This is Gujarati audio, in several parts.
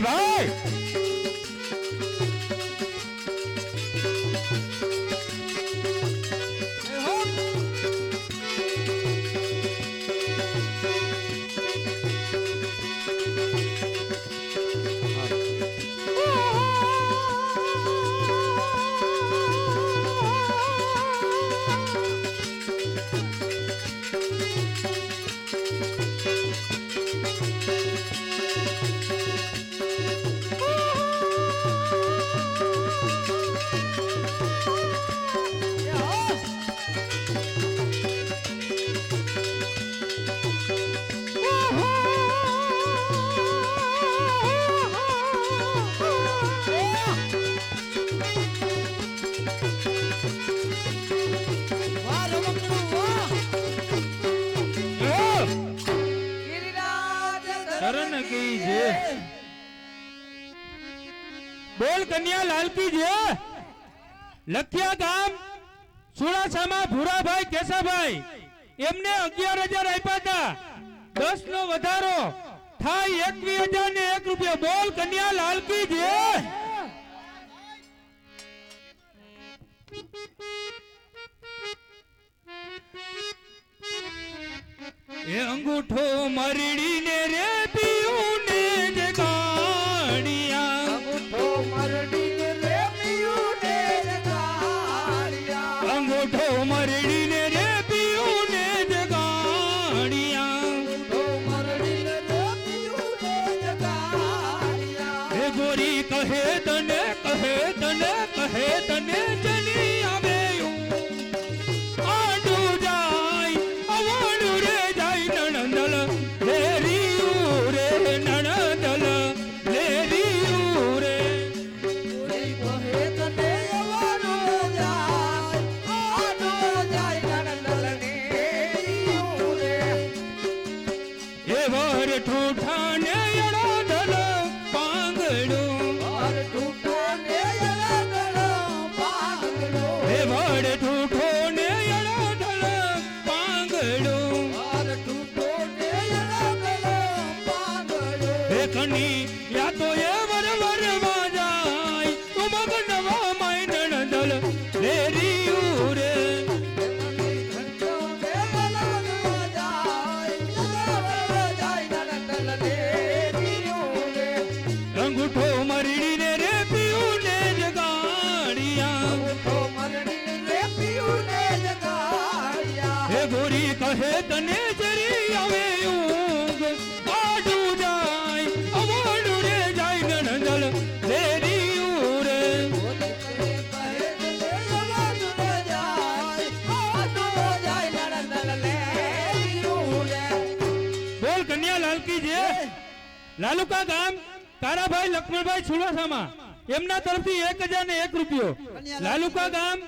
ભાઈ બોલ કન્યા લાલકી જે. લખિયા ગામ સુરાસામાં ભૂરાભાઈ કેસાભાઈ. એમને અગિયાર હજાર આપ્યા હતા. દસ નો વધારો થાય એકવીસ હજાર ને એક રૂપિયા. બોલ કન્યા લાલકી જે. એ અંગૂઠો મરડીને રે. I don't know. લાલુકા ગામ, તારાભાઈ, લક્ષ્મણભાઈ છુલાસામાં એમના તરફથી એક હજાર ને એક રૂપિયો. લાલુકા ગામ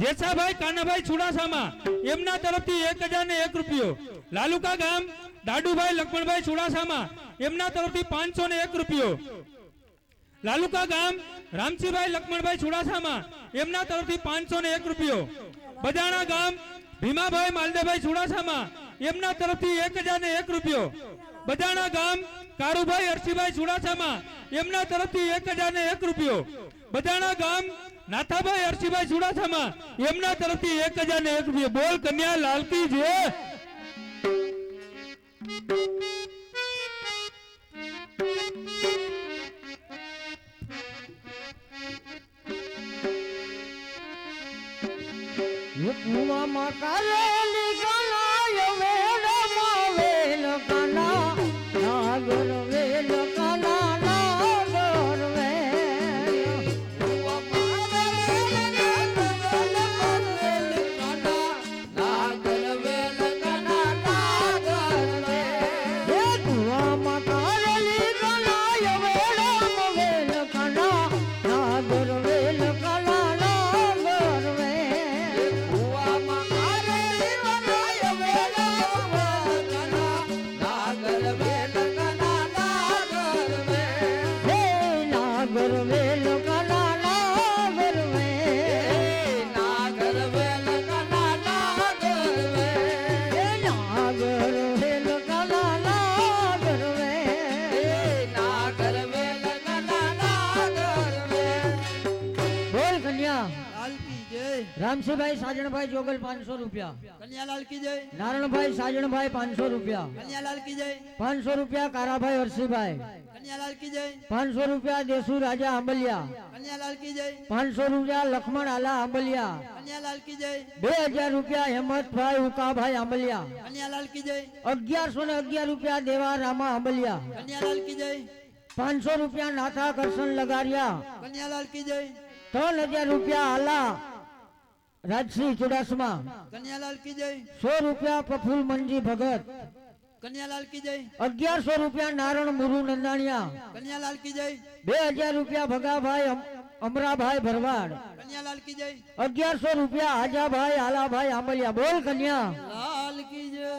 જેસાભાઈ કાનાભાઈ છુડાસામાં એમના તરફથી એક હજાર ને એક રૂપિયો. લાલુકા ગામ દાડુભાઈ લક્ષ્મણભાઈ છુડાસામાં એમના તરફથી પાંચસો ને એક રૂપિયો. લાલુકા ગામ રામસિંહભાઈ લક્ષ્મણભાઈ છુડાસામાં એમના તરફથી પાંચસો ને એક રૂપિયો. બજાણા ગામ, ભીમાભાઈ માલદેભાઈ છુડાસામાં એમના તરફથી એક હજાર ને એક રૂપિયો. બજાણા ગામ કારુભાઈ અરસીભાઈ છુડાસામાં એમના તરફથી એક હજાર ને એક રૂપિયો. બધાના ગામ, નાથાભાઈ અરસીભાઈ છુડાસામાં એમના તરફથી એક હજાર ને એક રૂપિયો. બોલ કન્યા, લાલકી છે કુવામાં કરેલી રામસિંહભાઈ સાજણભાઈ જોગલ પાંચસો રૂપિયા. કન્યાલાલ કી જય. નારણભાઈ સાજણભાઈ પાંચસો રૂપિયા. કન્યાલાલ કી જય. પાંચસો રૂપિયા કારાભાઈ હરસિંહભાઈ. કન્યાલાલ કી જય. પાંચસો રૂપિયા દેસુ રાજા આંબલિયા. કન્યાલાલ કી જય. પાંચસો રૂપિયા લખમણ આલા આંબલિયા. કન્યાલાલ કી જય. બે હજાર રૂપિયા હેમંતભાઈ ઉકાભાઈ આંબલિયા. કન્યાલાલ કી જય. અગિયારસો ને અગિયાર રૂપિયા દેવા રામા આંબલિયા. કન્યાલાલ કી જય. પાંચસો રૂપિયા નાથા કરશન લગારિયા. કન્યાલાલ કી જય. ત્રણ હજાર રૂપિયા આલા રાજસિંહ ચુડાસમા કન્યાલાલ કી જય. સો રૂપિયા પ્રફુલ મનજી ભગત કન્યાલાલ કી જય. અગિયારસો રૂપિયા નારણ મુરુ નંદાણિયા કન્યાલાલ કી જય. બે હજાર રૂપિયા ભગાભાઈ અમરાભાઈ ભરવાડ કન્યાલાલ કી જય. અગિયારસો રૂપિયા આજાભાઈ આલાભાઈ આંબલિયા. બોલ કન્યા લાલ કી જય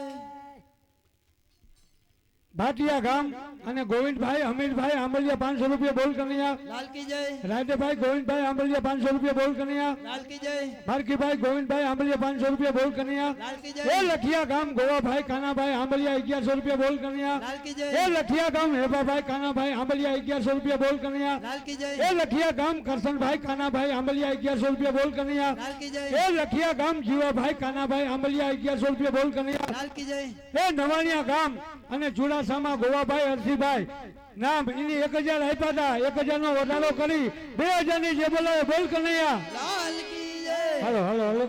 ભાટિયા ગામ અને ગોવિંદભાઈ અમિતભાઈ આંબલિયા પાંચસો રૂપિયા બોલ કનૈયા. રાધેભાઈ ગોવિંદભાઈ આંબલિયા પાંચસો રૂપિયા બોલ કનૈયા. ભારતીભાઈ ગોવિંદભાઈ આંબલિયા પાંચસો રૂપિયા બોલ કનૈયા. એ જય ગામ ગોવાભાઈ કાનાભાઈ આંબલિયા અગિયારસો રૂપિયા બોલ કનૈયા. એ જય ગામ હેબાભાઈ કાનાભાઈ આંબલિયા અગિયારસો રૂપિયા બોલ કનૈયા. એ જય ગામ કરશનભાઈ કાનાભાઈ આંબલિયા અગિયારસો રૂપિયા બોલ કનૈયા. એ લખિયા ગામ જીવાભાઈ કાનાભાઈ આંબલિયા અગિયારસો રૂપિયા બોલ કનૈયા. એ નવાણિયા ગામ અને ચુડાસામાં ગોવાભાઈ હરસિંહભાઈ. નામ એની એક હજાર આપ્યા હતા એક હજાર નો વધારો કરી. બે હજારની જે બોલાવે બોલ કનૈયા હાલો હાલો હાલો.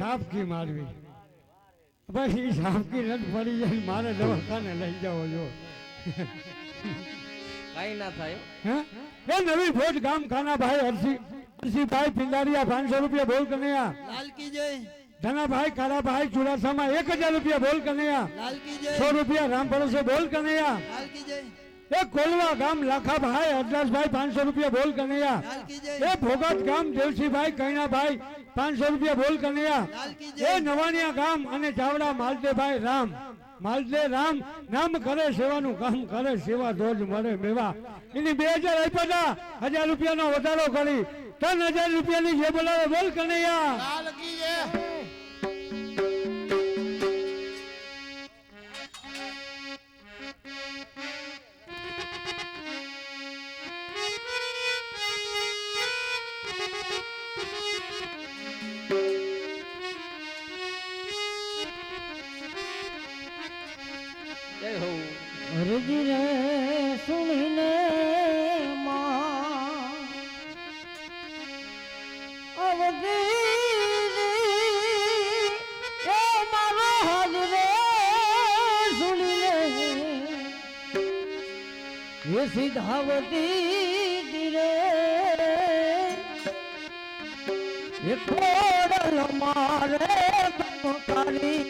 સાપકી મારવી. પછી ઈ સાપકી રદ પડી જાય મારે દવાખાને લઈ જાઓ જો. કઈ ના થાય. હે? એ નવી ભોજ ગામ ખાનાભાઈ હરસી હરસીભાઈ પિંડારિયા પાંચસો રૂપિયા બોલ કનૈયા. લાલ કી જય. ધનાભાઈ કારાભાઈ ચુડાસામાં એક હજાર રૂપિયા બોલ કનૈયા. લાલ કી જય. સો રૂપિયા રામ ભરોસે બોલ કનૈયા. લાલ કી જય. એ કોલવા ગામ લાખાભાઈ અરદાસભાઈ પાંચસો રૂપિયા બોલ કનૈયા. એ ભોગત ગામ દેવસીભાઈ કૈણાભાઈ પાંચસો રૂપિયા બોલ કનૈયા. એ નવાણિયા ગામ અને ચાવડા માલદેભાઈ રામ. માલદે રામ નામ કરે સેવાનું કામ કરે સેવા ધોજ મળે મેવા. એની બે હજાર આપ્યા હજાર રૂપિયાનો વધારો કરી. ત્રણ હજાર રૂપિયાની જે બોલાવે બોલ કનૈયા. એ સિદ્ધાવતી રે ખોડલ મારે કરી